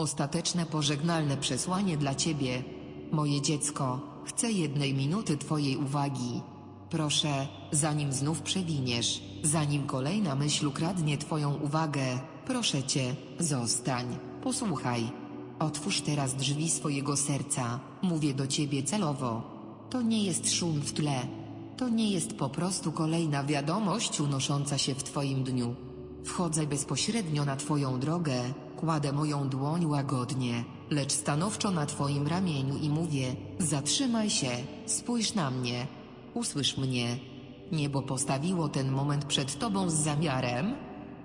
Ostateczne pożegnalne przesłanie dla ciebie. Moje dziecko, chcę jednej minuty twojej uwagi. Proszę, zanim znów przewiniesz, zanim kolejna myśl ukradnie twoją uwagę, proszę cię, zostań, posłuchaj. Otwórz teraz drzwi swojego serca, mówię do ciebie celowo. To nie jest szum w tle, to nie jest po prostu kolejna wiadomość unosząca się w twoim dniu. Wchodzę bezpośrednio na twoją drogę, kładę moją dłoń łagodnie, lecz stanowczo na twoim ramieniu i mówię: Zatrzymaj się, spójrz na mnie, usłysz mnie. Niebo postawiło ten moment przed tobą z zamiarem.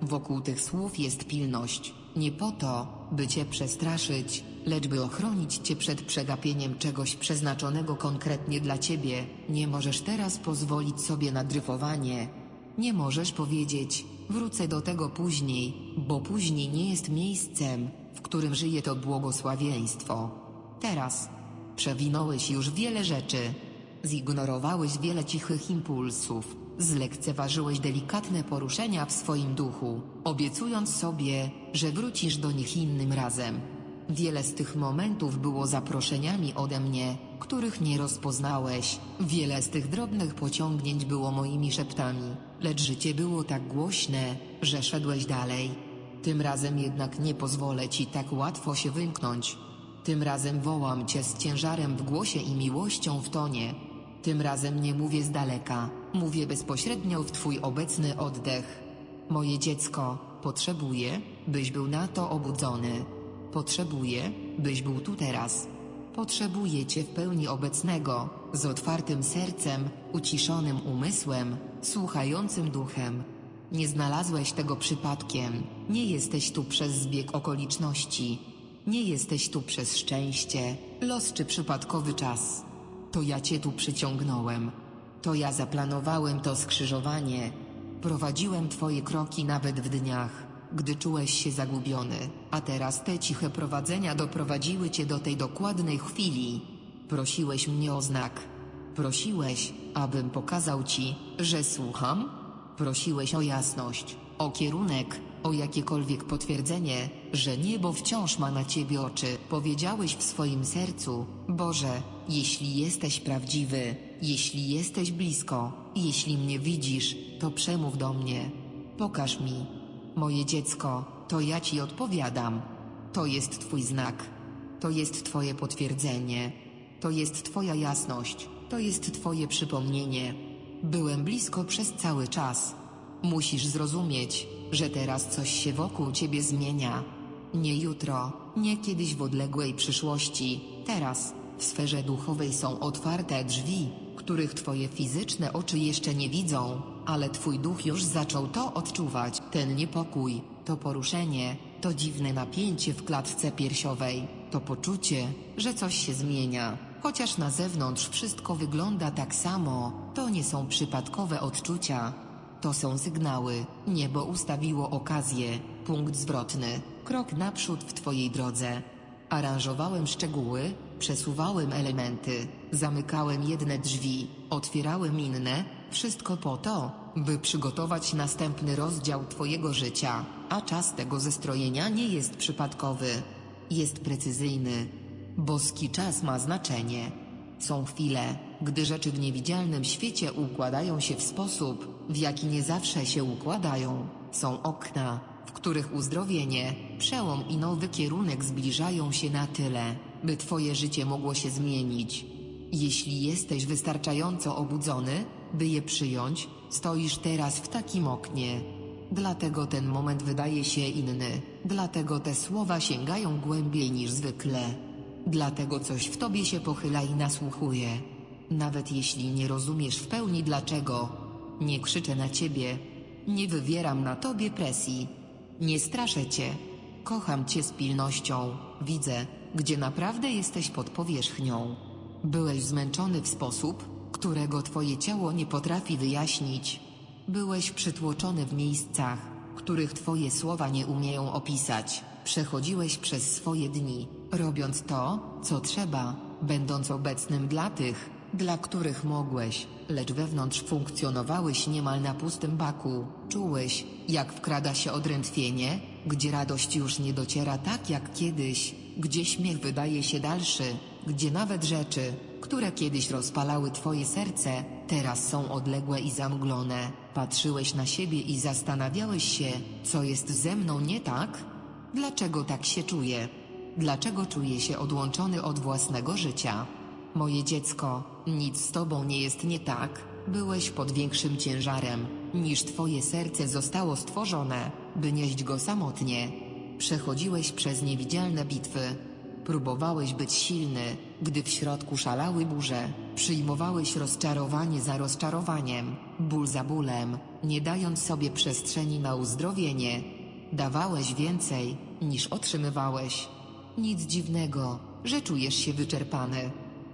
Wokół tych słów jest pilność. Nie po to, by cię przestraszyć, lecz by ochronić cię przed przegapieniem czegoś przeznaczonego konkretnie dla ciebie. Nie możesz teraz pozwolić sobie na dryfowanie. Nie możesz powiedzieć, wrócę do tego później, bo później nie jest miejscem, w którym żyje to błogosławieństwo. Teraz przewinąłeś już wiele rzeczy, zignorowałeś wiele cichych impulsów, zlekceważyłeś delikatne poruszenia w swoim duchu, obiecując sobie, że wrócisz do nich innym razem. Wiele z tych momentów było zaproszeniami ode mnie, których nie rozpoznałeś. Wiele z tych drobnych pociągnięć było moimi szeptami, lecz życie było tak głośne, że szedłeś dalej. Tym razem jednak nie pozwolę ci tak łatwo się wymknąć. Tym razem wołam cię z ciężarem w głosie i miłością w tonie. Tym razem nie mówię z daleka, mówię bezpośrednio w twój obecny oddech. Moje dziecko, potrzebuję, byś był na to obudzony. Potrzebuję, byś był tu teraz. Potrzebuję Cię w pełni obecnego, z otwartym sercem, uciszonym umysłem, słuchającym duchem. Nie znalazłeś tego przypadkiem, nie jesteś tu przez zbieg okoliczności, nie jesteś tu przez szczęście, los czy przypadkowy czas. To ja Cię tu przyciągnąłem, to ja zaplanowałem to skrzyżowanie, prowadziłem Twoje kroki nawet w dniach, gdy czułeś się zagubiony, a teraz te ciche prowadzenia doprowadziły cię do tej dokładnej chwili. Prosiłeś mnie o znak. Prosiłeś, abym pokazał ci, że słucham. Prosiłeś o jasność, o kierunek, o jakiekolwiek potwierdzenie, że niebo wciąż ma na ciebie oczy. Powiedziałeś w swoim sercu, Boże, jeśli jesteś prawdziwy, jeśli jesteś blisko, jeśli mnie widzisz, to przemów do mnie. Pokaż mi, Moje dziecko, to ja ci odpowiadam. To jest twój znak. To jest twoje potwierdzenie. To jest twoja jasność. To jest twoje przypomnienie. Byłem blisko przez cały czas. Musisz zrozumieć, że teraz coś się wokół ciebie zmienia. Nie jutro, nie kiedyś w odległej przyszłości. Teraz, w sferze duchowej są otwarte drzwi, których twoje fizyczne oczy jeszcze nie widzą, ale twój duch już zaczął to odczuwać. Ten niepokój, to poruszenie, to dziwne napięcie w klatce piersiowej, to poczucie, że coś się zmienia. Chociaż na zewnątrz wszystko wygląda tak samo, to nie są przypadkowe odczucia. To są sygnały. Niebo ustawiło okazję, punkt zwrotny, krok naprzód w twojej drodze. Aranżowałem szczegóły, przesuwałem elementy, zamykałem jedne drzwi, otwierałem inne, wszystko po to, by przygotować następny rozdział Twojego życia, a czas tego zestrojenia nie jest przypadkowy, jest precyzyjny. Boski czas ma znaczenie. Są chwile, gdy rzeczy w niewidzialnym świecie układają się w sposób, w jaki nie zawsze się układają. Są okna, w których uzdrowienie, przełom i nowy kierunek zbliżają się na tyle, by Twoje życie mogło się zmienić. Jeśli jesteś wystarczająco obudzony, by je przyjąć, stoisz teraz w takim oknie. Dlatego ten moment wydaje się inny, dlatego te słowa sięgają głębiej niż zwykle. Dlatego coś w tobie się pochyla i nasłuchuje. Nawet jeśli nie rozumiesz w pełni dlaczego, nie krzyczę na ciebie, nie wywieram na tobie presji, nie straszę cię. Kocham cię z pilnością, widzę, gdzie naprawdę jesteś pod powierzchnią. Byłeś zmęczony w sposób, którego twoje ciało nie potrafi wyjaśnić. Byłeś przytłoczony w miejscach, których twoje słowa nie umieją opisać. Przechodziłeś przez swoje dni, robiąc to, co trzeba, będąc obecnym dla tych, dla których mogłeś, lecz wewnątrz funkcjonowałeś niemal na pustym baku. Czułeś, jak wkrada się odrętwienie, gdzie radość już nie dociera tak jak kiedyś, gdzie śmiech wydaje się dalszy, gdzie nawet rzeczy, które kiedyś rozpalały twoje serce, teraz są odległe i zamglone. Patrzyłeś na siebie i zastanawiałeś się, co jest ze mną nie tak? Dlaczego tak się czuję? Dlaczego czuję się odłączony od własnego życia? Moje dziecko, nic z tobą nie jest nie tak. Byłeś pod większym ciężarem, niż twoje serce zostało stworzone, by nieść go samotnie. Przechodziłeś przez niewidzialne bitwy. Próbowałeś być silny, gdy w środku szalały burze. Przyjmowałeś rozczarowanie za rozczarowaniem, ból za bólem, nie dając sobie przestrzeni na uzdrowienie. Dawałeś więcej, niż otrzymywałeś. Nic dziwnego, że czujesz się wyczerpany.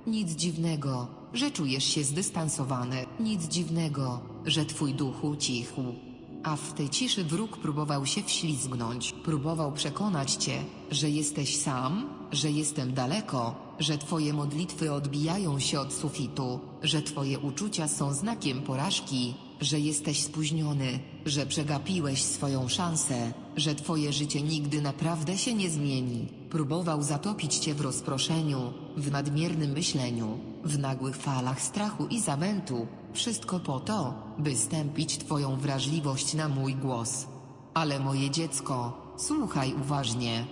Nic dziwnego, że czujesz się zdystansowany. Nic dziwnego, że twój duch ucichł. A w tej ciszy wróg próbował się wślizgnąć, próbował przekonać cię, że jesteś sam, że jestem daleko, że twoje modlitwy odbijają się od sufitu, że twoje uczucia są znakiem porażki, że jesteś spóźniony, że przegapiłeś swoją szansę, że twoje życie nigdy naprawdę się nie zmieni. Próbował zatopić cię w rozproszeniu, w nadmiernym myśleniu, w nagłych falach strachu i zamętu. Wszystko po to, by stępić twoją wrażliwość na mój głos. Ale moje dziecko, słuchaj uważnie.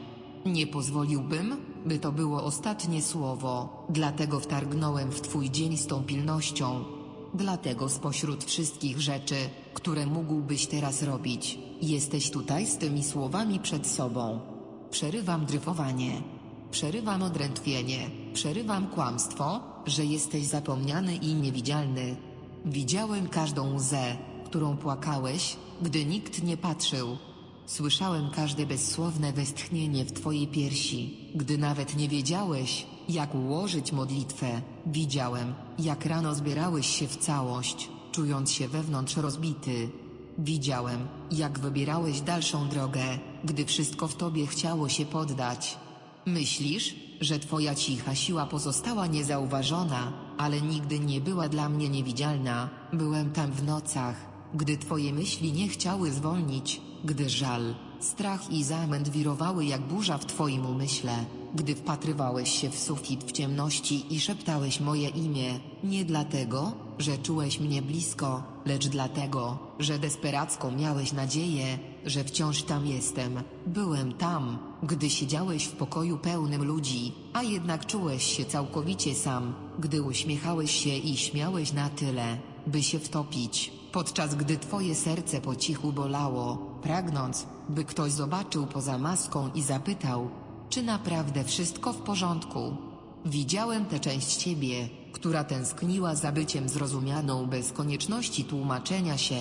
Nie pozwoliłbym, by to było ostatnie słowo, dlatego wtargnąłem w twój dzień z tą pilnością. Dlatego spośród wszystkich rzeczy, które mógłbyś teraz robić, jesteś tutaj z tymi słowami przed sobą. Przerywam dryfowanie. Przerywam odrętwienie. Przerywam kłamstwo, że jesteś zapomniany i niewidzialny. Widziałem każdą łzę, którą płakałeś, gdy nikt nie patrzył. Słyszałem każde bezsłowne westchnienie w twojej piersi, gdy nawet nie wiedziałeś, jak ułożyć modlitwę. Widziałem, jak rano zbierałeś się w całość, czując się wewnątrz rozbity. Widziałem, jak wybierałeś dalszą drogę, gdy wszystko w tobie chciało się poddać. Myślisz, że twoja cicha siła pozostała niezauważona, ale nigdy nie była dla mnie niewidzialna. Byłem tam w nocach, gdy twoje myśli nie chciały zwolnić, gdy żal, strach i zamęt wirowały jak burza w twoim umyśle, gdy wpatrywałeś się w sufit w ciemności i szeptałeś moje imię, nie dlatego, że czułeś mnie blisko, lecz dlatego, że desperacko miałeś nadzieję, że wciąż tam jestem. Byłem tam, gdy siedziałeś w pokoju pełnym ludzi, a jednak czułeś się całkowicie sam, gdy uśmiechałeś się i śmiałeś na tyle, by się wtopić, podczas gdy twoje serce po cichu bolało, pragnąc, by ktoś zobaczył poza maską i zapytał, czy naprawdę wszystko w porządku. Widziałem tę część ciebie, która tęskniła za byciem zrozumianą bez konieczności tłumaczenia się.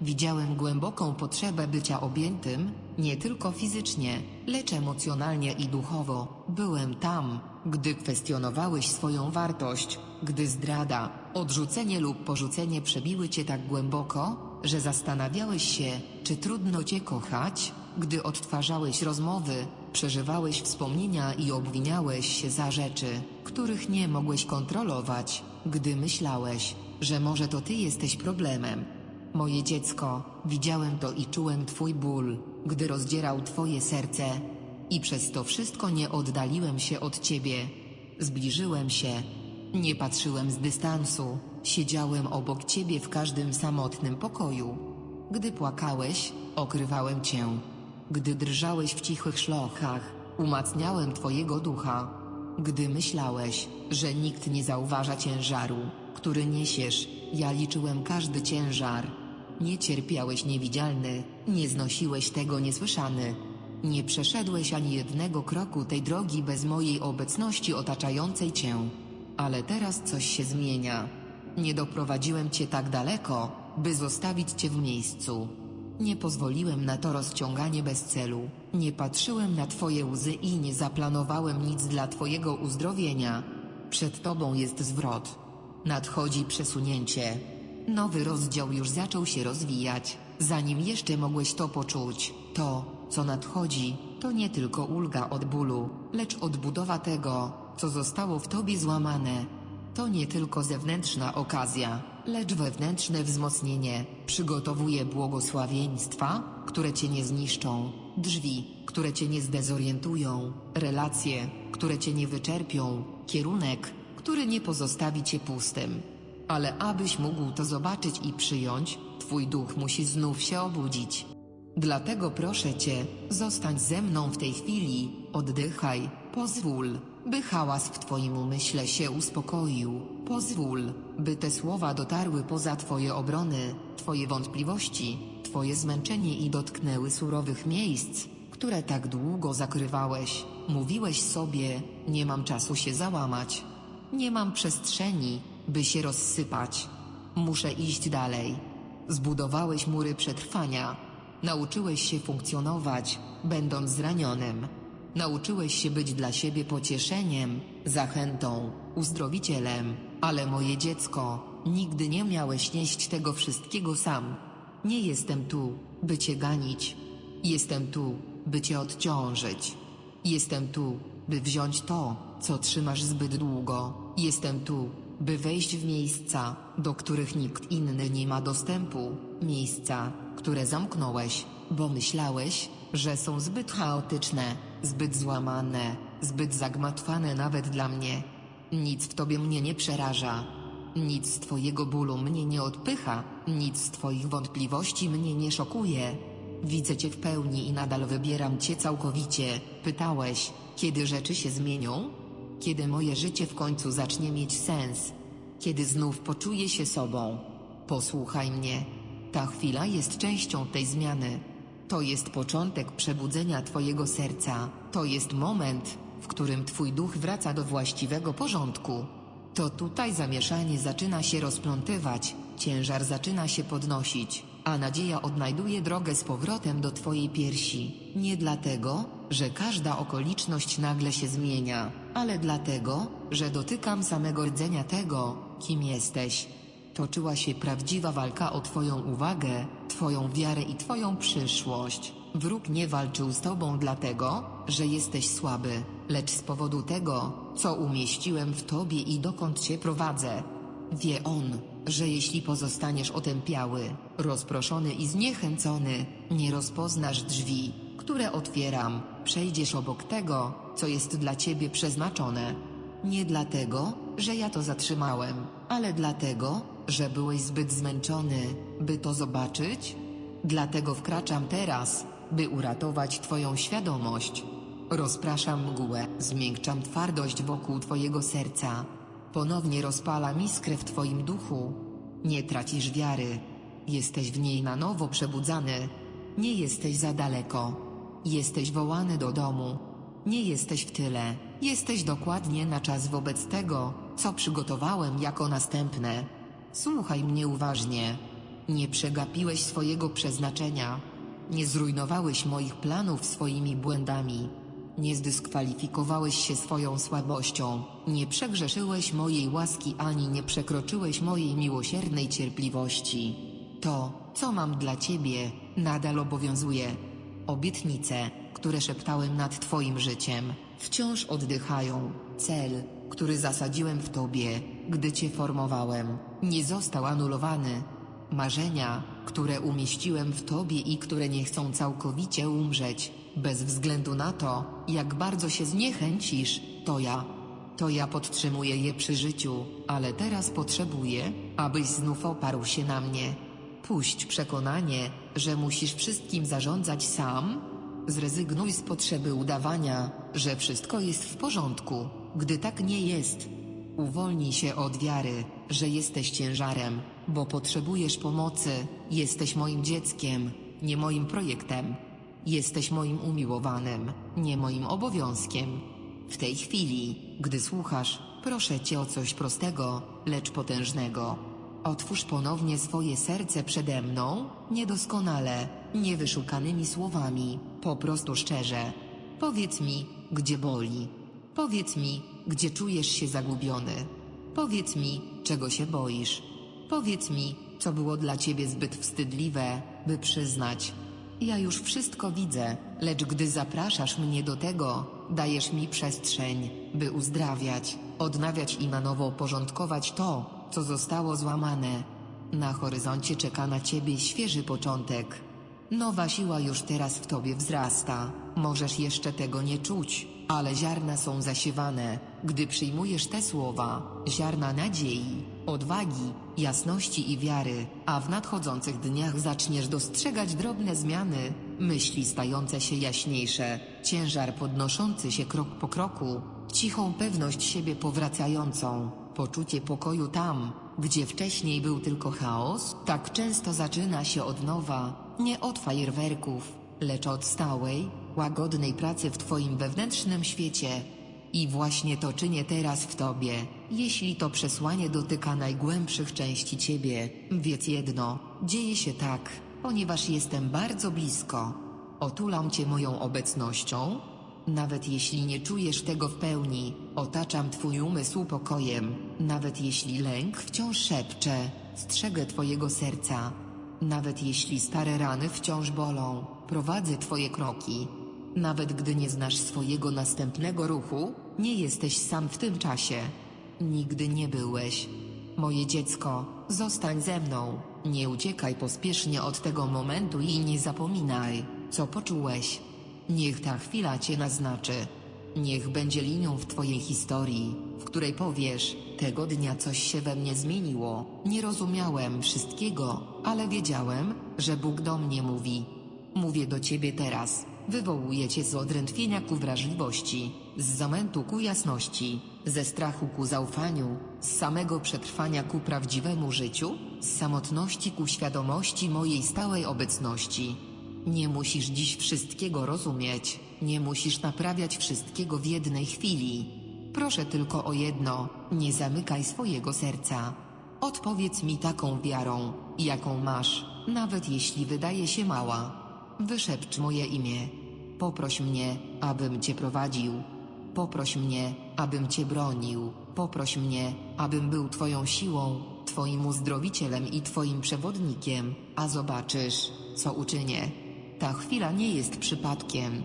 Widziałem głęboką potrzebę bycia objętym, nie tylko fizycznie, lecz emocjonalnie i duchowo. Byłem tam, gdy kwestionowałeś swoją wartość, gdy zdrada, odrzucenie lub porzucenie przebiły cię tak głęboko, że zastanawiałeś się, czy trudno cię kochać, gdy odtwarzałeś rozmowy, przeżywałeś wspomnienia i obwiniałeś się za rzeczy, których nie mogłeś kontrolować, gdy myślałeś, że może to ty jesteś problemem. Moje dziecko, widziałem to i czułem twój ból, gdy rozdzierał twoje serce, i przez to wszystko nie oddaliłem się od ciebie. Zbliżyłem się, nie patrzyłem z dystansu, siedziałem obok ciebie w każdym samotnym pokoju. Gdy płakałeś, okrywałem cię. Gdy drżałeś w cichych szlochach, umacniałem twojego ducha. Gdy myślałeś, że nikt nie zauważa ciężaru, który niesiesz, ja liczyłem każdy ciężar. Nie cierpiałeś niewidzialny, nie znosiłeś tego niesłyszany. Nie przeszedłeś ani jednego kroku tej drogi bez mojej obecności otaczającej cię. Ale teraz coś się zmienia. Nie doprowadziłem cię tak daleko, by zostawić cię w miejscu. Nie pozwoliłem na to rozciąganie bez celu. Nie patrzyłem na twoje łzy i nie zaplanowałem nic dla twojego uzdrowienia. Przed tobą jest zwrot. Nadchodzi przesunięcie. Nowy rozdział już zaczął się rozwijać, zanim jeszcze mogłeś to poczuć. To, co nadchodzi, to nie tylko ulga od bólu, lecz odbudowa tego, co zostało w tobie złamane. To nie tylko zewnętrzna okazja, lecz wewnętrzne wzmocnienie przygotowuje błogosławieństwa, które cię nie zniszczą, drzwi, które cię nie zdezorientują, relacje, które cię nie wyczerpią, kierunek, który nie pozostawi cię pustym. Ale abyś mógł to zobaczyć i przyjąć, twój duch musi znów się obudzić. Dlatego proszę cię, zostań ze mną w tej chwili, oddychaj, pozwól, by hałas w twoim umyśle się uspokoił, pozwól, by te słowa dotarły poza twoje obrony, twoje wątpliwości, twoje zmęczenie i dotknęły surowych miejsc, które tak długo zakrywałeś. Mówiłeś sobie, nie mam czasu się załamać, nie mam przestrzeni, by się rozsypać. Muszę iść dalej. Zbudowałeś mury przetrwania. Nauczyłeś się funkcjonować, będąc zranionym. Nauczyłeś się być dla siebie pocieszeniem, zachętą, uzdrowicielem. Ale moje dziecko, nigdy nie miałeś nieść tego wszystkiego sam. Nie jestem tu, by cię ganić. Jestem tu, by cię odciążyć. Jestem tu, by wziąć to, co trzymasz zbyt długo. Jestem tu, by wejść w miejsca, do których nikt inny nie ma dostępu. Miejsca, które zamknąłeś, bo myślałeś, że są zbyt chaotyczne, zbyt złamane, zbyt zagmatwane nawet dla mnie. Nic w tobie mnie nie przeraża. Nic z twojego bólu mnie nie odpycha, nic z twoich wątpliwości mnie nie szokuje. Widzę cię w pełni i nadal wybieram cię całkowicie. Pytałeś, kiedy rzeczy się zmienią? Kiedy moje życie w końcu zacznie mieć sens? Kiedy znów poczuję się sobą? Posłuchaj mnie. Ta chwila jest częścią tej zmiany. To jest początek przebudzenia Twojego serca. To jest moment, w którym Twój duch wraca do właściwego porządku. To tutaj zamieszanie zaczyna się rozplątywać, ciężar zaczyna się podnosić, a nadzieja odnajduje drogę z powrotem do Twojej piersi. Nie dlatego, że każda okoliczność nagle się zmienia, ale dlatego, że dotykam samego rdzenia tego, kim jesteś. Toczyła się prawdziwa walka o Twoją uwagę, Twoją wiarę i Twoją przyszłość. Wróg nie walczył z Tobą dlatego, że jesteś słaby, lecz z powodu tego, co umieściłem w Tobie i dokąd Cię prowadzę. Wie on, że jeśli pozostaniesz otępiały, rozproszony i zniechęcony, nie rozpoznasz drzwi, które otwieram, przejdziesz obok tego, co jest dla Ciebie przeznaczone. Nie dlatego, że ja to zatrzymałem, ale dlatego, że byłeś zbyt zmęczony, by to zobaczyć? Dlatego wkraczam teraz, by uratować Twoją świadomość. Rozpraszam mgłę, zmiękczam twardość wokół Twojego serca. Ponownie rozpalam iskrę w Twoim duchu. Nie tracisz wiary. Jesteś w niej na nowo przebudzany. Nie jesteś za daleko. Jesteś wołany do domu. Nie jesteś w tyle. Jesteś dokładnie na czas wobec tego, co przygotowałem jako następne. Słuchaj mnie uważnie. Nie przegapiłeś swojego przeznaczenia. Nie zrujnowałeś moich planów swoimi błędami. Nie zdyskwalifikowałeś się swoją słabością. Nie przegrzeszyłeś mojej łaski ani nie przekroczyłeś mojej miłosiernej cierpliwości. To, co mam dla ciebie, nadal obowiązuje. Obietnice, które szeptałem nad twoim życiem, wciąż oddychają. Cel, który zasadziłem w tobie, gdy cię formowałem, nie został anulowany. Marzenia, które umieściłem w tobie i które nie chcą całkowicie umrzeć, bez względu na to, jak bardzo się zniechęcisz, to ja. To ja podtrzymuję je przy życiu, ale teraz potrzebuję, abyś znów oparł się na mnie. Puść przekonanie, że musisz wszystkim zarządzać sam. Zrezygnuj z potrzeby udawania, że wszystko jest w porządku, gdy tak nie jest. Uwolnij się od wiary, że jesteś ciężarem, bo potrzebujesz pomocy. Jesteś moim dzieckiem, nie moim projektem. Jesteś moim umiłowanym, nie moim obowiązkiem. W tej chwili, gdy słuchasz, proszę cię o coś prostego, lecz potężnego. Otwórz ponownie swoje serce przede mną, niedoskonale, niewyszukanymi słowami, po prostu szczerze. Powiedz mi, gdzie boli. Powiedz mi, gdzie czujesz się zagubiony. Powiedz mi, czego się boisz. Powiedz mi, co było dla ciebie zbyt wstydliwe, by przyznać. Ja już wszystko widzę, lecz gdy zapraszasz mnie do tego, dajesz mi przestrzeń, by uzdrawiać, odnawiać i na nowo porządkować to, co zostało złamane. Na horyzoncie czeka na ciebie świeży początek. Nowa siła już teraz w tobie wzrasta. Możesz jeszcze tego nie czuć, ale ziarna są zasiewane, gdy przyjmujesz te słowa. Ziarna nadziei, odwagi, jasności i wiary, a w nadchodzących dniach zaczniesz dostrzegać drobne zmiany, myśli stające się jaśniejsze, ciężar podnoszący się krok po kroku, cichą pewność siebie powracającą, poczucie pokoju tam, gdzie wcześniej był tylko chaos, tak często zaczyna się od nowa, nie od fajerwerków, lecz od stałej, łagodnej pracy w Twoim wewnętrznym świecie. I właśnie to czynię teraz w Tobie. Jeśli to przesłanie dotyka najgłębszych części Ciebie, wiedz jedno, dzieje się tak, ponieważ jestem bardzo blisko. Otulam Cię moją obecnością, nawet jeśli nie czujesz tego w pełni, otaczam Twój umysł pokojem. Nawet jeśli lęk wciąż szepcze, strzegę Twojego serca. Nawet jeśli stare rany wciąż bolą, prowadzę Twoje kroki. Nawet gdy nie znasz swojego następnego ruchu, nie jesteś sam w tym czasie. Nigdy nie byłeś. Moje dziecko, zostań ze mną. Nie uciekaj pospiesznie od tego momentu i nie zapominaj, co poczułeś. Niech ta chwila cię naznaczy. Niech będzie linią w twojej historii, w której powiesz, tego dnia coś się we mnie zmieniło. Nie rozumiałem wszystkiego, ale wiedziałem, że Bóg do mnie mówi. Mówię do ciebie teraz. Wywołuję cię z odrętwienia ku wrażliwości, z zamętu ku jasności, ze strachu ku zaufaniu, z samego przetrwania ku prawdziwemu życiu, z samotności ku świadomości mojej stałej obecności. Nie musisz dziś wszystkiego rozumieć, nie musisz naprawiać wszystkiego w jednej chwili. Proszę tylko o jedno, nie zamykaj swojego serca. Odpowiedz mi taką wiarą, jaką masz, nawet jeśli wydaje się mała. Wyszepcz moje imię. Poproś mnie, abym Cię prowadził. Poproś mnie, abym Cię bronił. Poproś mnie, abym był Twoją siłą, Twoim uzdrowicielem i Twoim przewodnikiem, a zobaczysz, co uczynię. Ta chwila nie jest przypadkiem.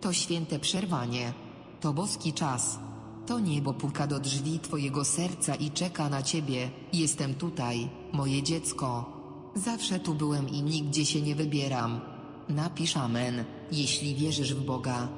To święte przerwanie. To boski czas. To niebo puka do drzwi Twojego serca i czeka na Ciebie. Jestem tutaj, moje dziecko. Zawsze tu byłem i nigdzie się nie wybieram. Napisz amen, jeśli wierzysz w Boga.